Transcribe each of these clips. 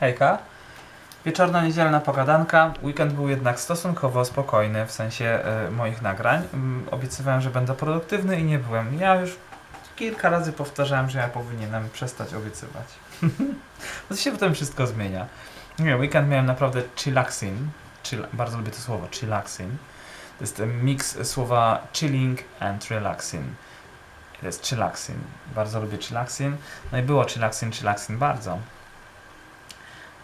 Hejka. Wieczorna, niedzielna pogadanka. Weekend był jednak stosunkowo spokojny w sensie y, moich nagrań. Mm, obiecywałem, że będę produktywny i nie byłem. Ja już kilka razy powtarzałem, że ja powinienem przestać obiecywać. Bo się potem wszystko zmienia. Nie, weekend miałem naprawdę chillaxing. Chill, bardzo lubię to słowo, chillaxing. To jest ten miks słowa chilling and relaxing. To jest chillaxing. Bardzo lubię chillaxing. No i było chillaxing, chillaxing bardzo.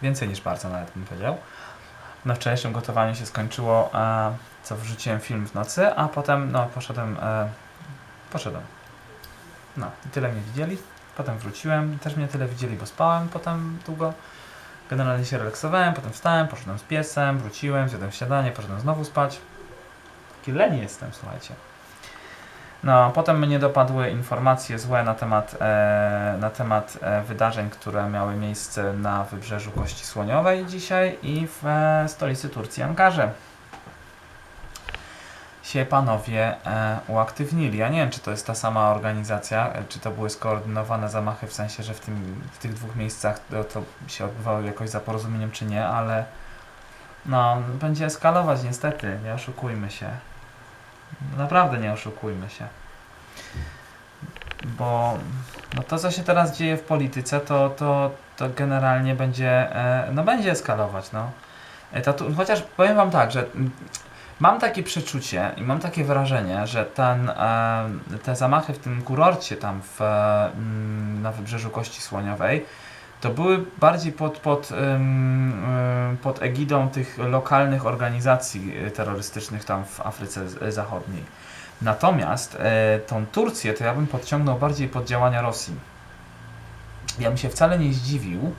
Więcej niż bardzo nawet bym powiedział. Na wczorajszym gotowaniu się skończyło, e, co wrzuciłem film w nocy, a potem no poszedłem, e, poszedłem. No i tyle mnie widzieli. Potem wróciłem, też mnie tyle widzieli, bo spałem potem długo. Generalnie się relaksowałem, potem wstałem, poszedłem z piesem, wróciłem, zjadłem śniadanie, poszedłem znowu spać. Taki leni jestem, słuchajcie. No, potem mnie dopadły informacje złe na temat, e, na temat e, wydarzeń, które miały miejsce na wybrzeżu Kości Słoniowej dzisiaj i w e, stolicy Turcji, Ankarze. Się panowie e, uaktywnili. Ja nie wiem, czy to jest ta sama organizacja, e, czy to były skoordynowane zamachy, w sensie, że w, tym, w tych dwóch miejscach to, to się odbywało jakoś za porozumieniem, czy nie, ale no, będzie eskalować niestety, nie oszukujmy się. Naprawdę nie oszukujmy się. Bo no to, co się teraz dzieje w polityce, to, to, to generalnie będzie, e, no będzie eskalować, no. E, ta, tu, chociaż powiem wam tak, że mam takie przeczucie i mam takie wrażenie, że ten, e, te zamachy w tym kurorcie tam w, mm, na wybrzeżu Kości Słoniowej, to były bardziej pod, pod, pod egidą tych lokalnych organizacji y, terrorystycznych tam w Afryce Z- Zachodniej. Natomiast e, tą Turcję to ja bym podciągnął bardziej pod działania Rosji. Ja bym się wcale nie zdziwił,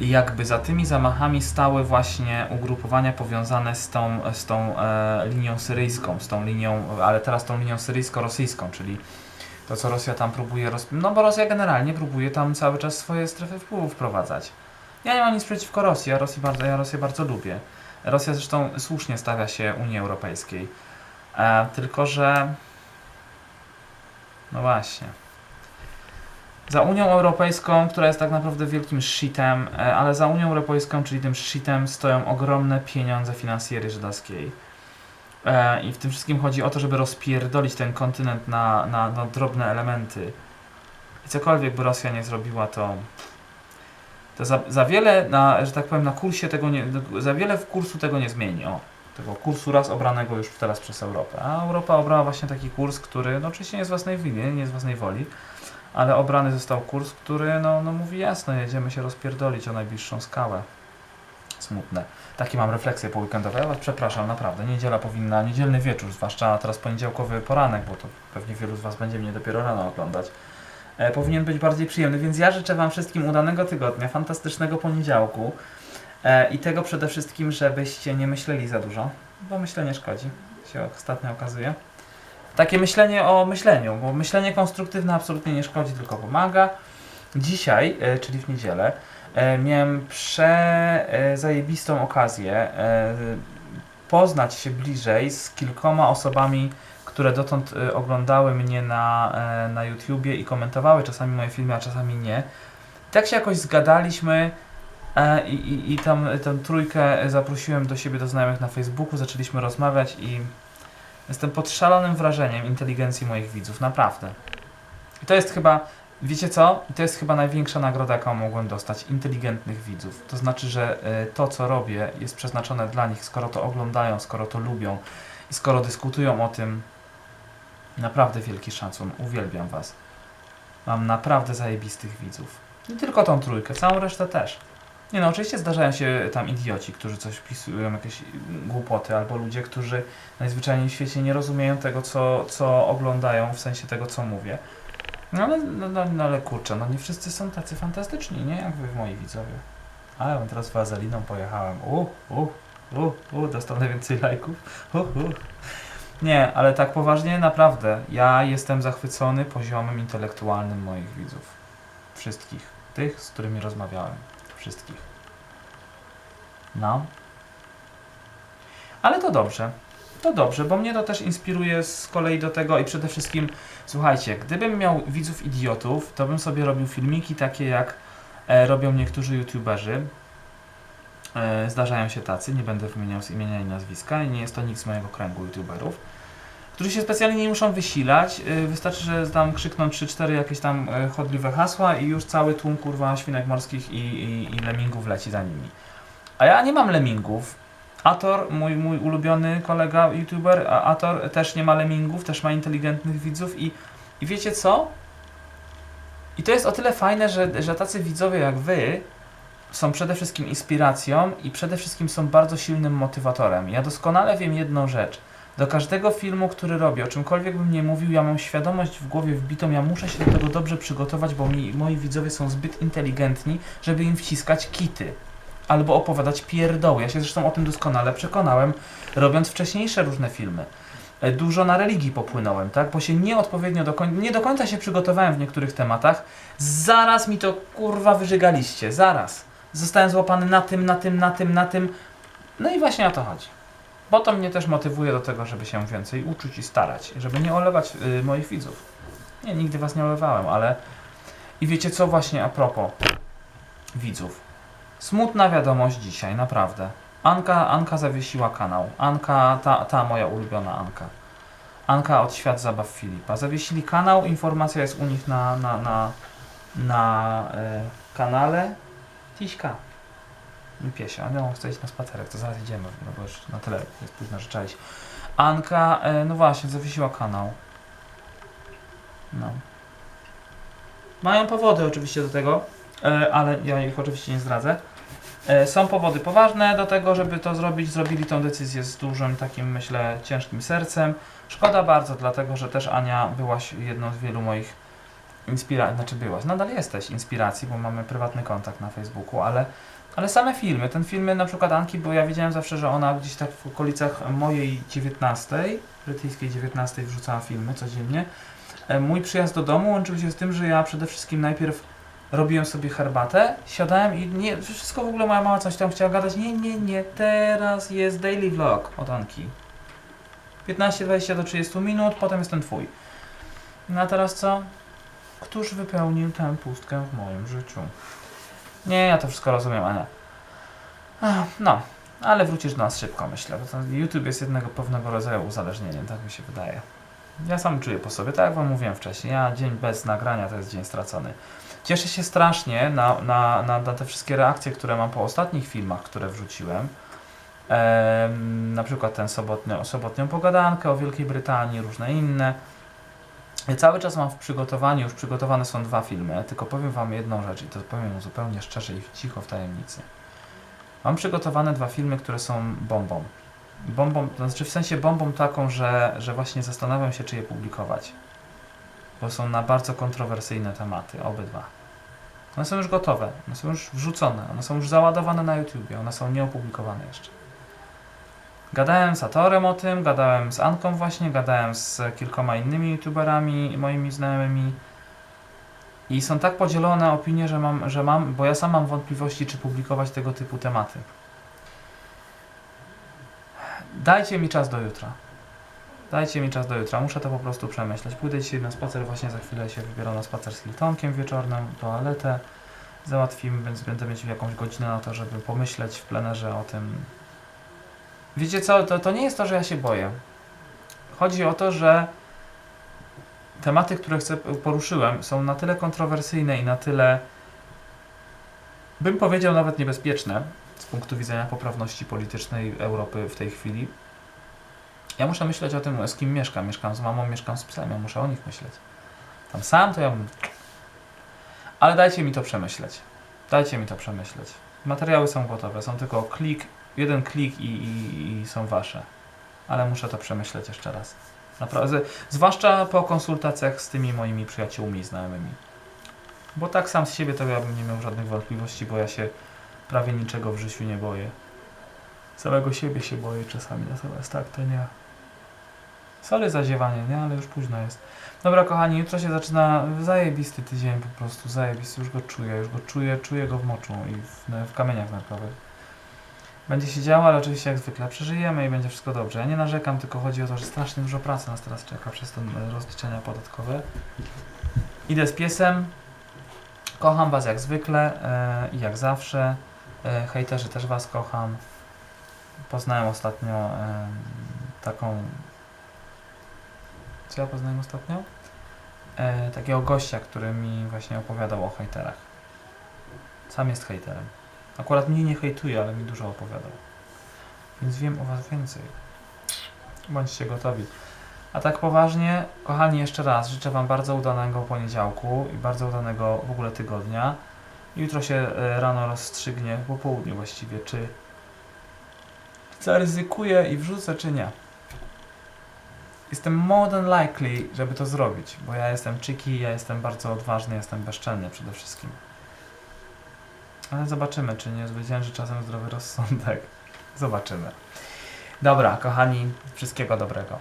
jakby za tymi zamachami stały właśnie ugrupowania powiązane z tą, z tą e, linią syryjską, z tą linią, ale teraz tą linią syryjsko-rosyjską, czyli to, co Rosja tam próbuje, roz... no bo Rosja generalnie próbuje tam cały czas swoje strefy wpływu wprowadzać. Ja nie mam nic przeciwko Rosji, ja Rosję bardzo, ja Rosję bardzo lubię. Rosja zresztą słusznie stawia się Unii Europejskiej. E, tylko, że... No właśnie. Za Unią Europejską, która jest tak naprawdę wielkim shitem, e, ale za Unią Europejską, czyli tym shitem, stoją ogromne pieniądze finansjery żydowskiej. E, I w tym wszystkim chodzi o to, żeby rozpierdolić ten kontynent na, na, na drobne elementy. I cokolwiek by Rosja nie zrobiła, to, to za, za wiele, na, że tak powiem, na kursie tego nie, za wiele w kursu tego nie zmieni. O, tego kursu raz obranego już teraz przez Europę. A Europa obrała właśnie taki kurs, który, no oczywiście nie z własnej winy, nie z własnej woli, ale obrany został kurs, który no, no mówi jasno, jedziemy się rozpierdolić o najbliższą skałę. Smutne. Takie mam refleksje po weekendowe. Was przepraszam, naprawdę. Niedziela powinna, niedzielny wieczór, zwłaszcza teraz poniedziałkowy poranek, bo to pewnie wielu z was będzie mnie dopiero rano oglądać. E, powinien być bardziej przyjemny, więc ja życzę wam wszystkim udanego tygodnia, fantastycznego poniedziałku e, i tego przede wszystkim, żebyście nie myśleli za dużo, bo myślenie szkodzi, się ostatnio okazuje. Takie myślenie o myśleniu, bo myślenie konstruktywne absolutnie nie szkodzi, tylko pomaga. Dzisiaj, e, czyli w niedzielę, miałem przezajebistą okazję e, poznać się bliżej z kilkoma osobami, które dotąd e, oglądały mnie na, e, na YouTubie i komentowały czasami moje filmy, a czasami nie. Tak się jakoś zgadaliśmy e, i, i, i tam e, tę trójkę zaprosiłem do siebie, do znajomych na Facebooku, zaczęliśmy rozmawiać i jestem pod szalonym wrażeniem inteligencji moich widzów, naprawdę. I to jest chyba, wiecie co? To jest chyba największa nagroda, jaką mogłem dostać, inteligentnych widzów. To znaczy, że e, to, co robię, jest przeznaczone dla nich, skoro to oglądają, skoro to lubią i skoro dyskutują o tym, naprawdę wielki szacun, uwielbiam Was. Mam naprawdę zajebistych widzów. Nie tylko tą trójkę, całą resztę też. Nie no, oczywiście zdarzają się tam idioci, którzy coś wpisują, jakieś głupoty, albo ludzie, którzy najzwyczajniej w świecie nie rozumieją tego, co, co oglądają, w sensie tego, co mówię. No ale, no, no, no ale kurczę, no nie wszyscy są tacy fantastyczni, nie? Jak wy moi widzowie. A ja teraz wazeliną pojechałem. U, u, u, u, dostał najwięcej lajków. U, u. Nie, ale tak poważnie, naprawdę, ja jestem zachwycony poziomem intelektualnym moich widzów. Wszystkich. Tych, z którymi rozmawiałem. Wszystkich. No. Ale to dobrze. To dobrze, bo mnie to też inspiruje z kolei do tego i przede wszystkim, słuchajcie, gdybym miał widzów idiotów, to bym sobie robił filmiki takie jak e, robią niektórzy youtuberzy. E, Zdarzają się tacy, nie będę wymieniał z imienia i nazwiska nie jest to nikt z mojego kręgu youtuberów, którzy się specjalnie nie muszą wysilać, e, wystarczy, że tam krzykną 3-4 jakieś tam e, chodliwe hasła i już cały tłum kurwa świnek morskich i, i, i lemingów leci za nimi. A ja nie mam lemingów. Ator, mój, mój ulubiony kolega youtuber, Ator też nie ma lemingów, też ma inteligentnych widzów i, i wiecie co? I to jest o tyle fajne, że, że tacy widzowie jak wy są przede wszystkim inspiracją i przede wszystkim są bardzo silnym motywatorem. Ja doskonale wiem jedną rzecz. Do każdego filmu, który robię, o czymkolwiek bym nie mówił, ja mam świadomość w głowie wbitą, ja muszę się do tego dobrze przygotować, bo mi, moi widzowie są zbyt inteligentni, żeby im wciskać kity. Albo opowiadać pierdoły. Ja się zresztą o tym doskonale przekonałem, robiąc wcześniejsze różne filmy. E, Dużo na religii popłynąłem, tak? Bo się nieodpowiednio do końca, nie do końca się przygotowałem w niektórych tematach. Zaraz mi to kurwa wyżygaliście, zaraz. Zostałem złapany na tym, na tym, na tym, na tym. No i właśnie o to chodzi. Bo to mnie też motywuje do tego, żeby się więcej uczyć i starać, żeby nie olewać y, moich widzów. Nie, nigdy was nie olewałem, ale. I wiecie co, właśnie a propos widzów. Smutna wiadomość dzisiaj, naprawdę. Anka, Anka zawiesiła kanał. Anka, ta, ta moja ulubiona Anka. Anka od Świat Zabaw Filipa. Zawiesili kanał, informacja jest u nich na, na, na, na e, kanale. Tiśka. Piesia, ale on chce iść na spacerek, to zaraz idziemy, no bo już na tyle jest późno, że. Anka, e, no właśnie, zawiesiła kanał. No. Mają powody oczywiście do tego, ale ja ich oczywiście nie zdradzę. E, Są powody poważne do tego, żeby to zrobić. Zrobili tą decyzję z dużym takim, myślę, ciężkim sercem. Szkoda bardzo, dlatego że też Ania byłaś jedną z wielu moich inspiracji, znaczy byłaś, nadal jesteś inspiracji, bo mamy prywatny kontakt na Facebooku, ale, ale same filmy, ten filmy na przykład Anki, bo ja wiedziałem zawsze, że ona gdzieś tak w okolicach mojej 19, brytyjskiej 19 wrzucała filmy codziennie. E, Mój przyjazd do domu łączył się z tym, że ja przede wszystkim najpierw robiłem sobie herbatę, siadałem i nie, wszystko w ogóle moja mama coś tam chciała gadać. Nie, nie, nie, teraz jest daily vlog od Anki. 15-20 do 30 minut, potem jest ten twój. No a teraz co? Któż wypełnił tę pustkę w moim życiu? Nie, ja to wszystko rozumiem, Ania. No, ale wrócisz do nas szybko, myślę, bo YouTube jest jednego pewnego rodzaju uzależnieniem, tak mi się wydaje. Ja sam czuję po sobie, tak jak wam mówiłem wcześniej, ja dzień bez nagrania to jest dzień stracony. Cieszę się strasznie na, na, na, na te wszystkie reakcje, które mam po ostatnich filmach, które wrzuciłem. Em, na przykład ten sobotnio, sobotnią pogadankę o Wielkiej Brytanii, różne inne. Ja cały czas mam w przygotowaniu, już przygotowane są dwa filmy, tylko powiem wam jedną rzecz i to powiem zupełnie szczerze i cicho w tajemnicy. Mam przygotowane dwa filmy, które są bombą. Bombą, to znaczy w sensie bombą taką, że, że właśnie zastanawiam się, czy je publikować. Bo są na bardzo kontrowersyjne tematy, obydwa. One są już gotowe, one są już wrzucone, one są już załadowane na YouTubie, one są nieopublikowane jeszcze. Gadałem z Atorem o tym, gadałem z Anką właśnie, gadałem z kilkoma innymi YouTuberami, moimi znajomymi. I są tak podzielone opinie, że mam, że mam, bo ja sam mam wątpliwości, czy publikować tego typu tematy. Dajcie mi czas do jutra. Dajcie mi czas do jutra, muszę to po prostu przemyśleć. Pójdę dzisiaj na spacer, właśnie za chwilę się wybieram na spacer z Hiltonkiem wieczornym, toaletę załatwimy, więc będę mieć jakąś godzinę na to, żeby pomyśleć w plenerze o tym. Wiecie co, to, to nie jest to, że ja się boję. Chodzi o to, że tematy, które chcę, poruszyłem, są na tyle kontrowersyjne i na tyle, bym powiedział, nawet niebezpieczne z punktu widzenia poprawności politycznej Europy w tej chwili. Ja muszę myśleć o tym, z kim mieszkam. Mieszkam z mamą, mieszkam z psem, ja muszę o nich myśleć. Tam sam to ja bym... Ale dajcie mi to przemyśleć. Dajcie mi to przemyśleć. Materiały są gotowe, są tylko klik, jeden klik i, i, i są wasze. Ale muszę to przemyśleć jeszcze raz. Naprawdę, zwłaszcza po konsultacjach z tymi moimi przyjaciółmi i znajomymi. Bo tak sam z siebie to ja bym nie miał żadnych wątpliwości, bo ja się prawie niczego w życiu nie boję. Samego siebie się boję czasami, natomiast tak to nie. Sorry za ziewanie, nie? Ale już późno jest. Dobra kochani, jutro się zaczyna zajebisty tydzień po prostu, zajebisty, już go czuję, już go czuję, czuję go w moczu i w, w kamieniach narkowych. Będzie się działo, ale oczywiście jak zwykle przeżyjemy i będzie wszystko dobrze. Ja nie narzekam, tylko chodzi o to, że strasznie dużo pracy nas teraz czeka przez te e, rozliczenia podatkowe. Idę z piesem, kocham Was jak zwykle e, i jak zawsze. E, hejterzy też Was kocham. Poznałem ostatnio em, taką. Co ja poznałem ostatnio? E, takiego gościa, który mi właśnie opowiadał o hejterach. Sam jest hejterem. Akurat mnie nie hejtuje, ale mi dużo opowiadał. Więc wiem o Was więcej. Bądźcie gotowi. A tak poważnie, kochani, jeszcze raz życzę Wam bardzo udanego poniedziałku i bardzo udanego w ogóle tygodnia. Jutro się e, rano rozstrzygnie, po południu właściwie, czy zaryzykuję i wrzucę, czy nie. Jestem more than likely, żeby to zrobić, bo ja jestem cheeky, ja jestem bardzo odważny, jestem bezczelny przede wszystkim. Ale zobaczymy, czy nie zwycięży czasem zdrowy rozsądek. Zobaczymy. Dobra, kochani, wszystkiego dobrego.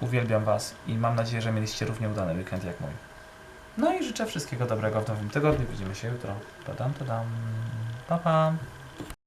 Uwielbiam Was i mam nadzieję, że mieliście równie udany weekend jak mój. No i życzę wszystkiego dobrego w nowym tygodniu. Widzimy się jutro. Tadam, tadam. Pa, pa.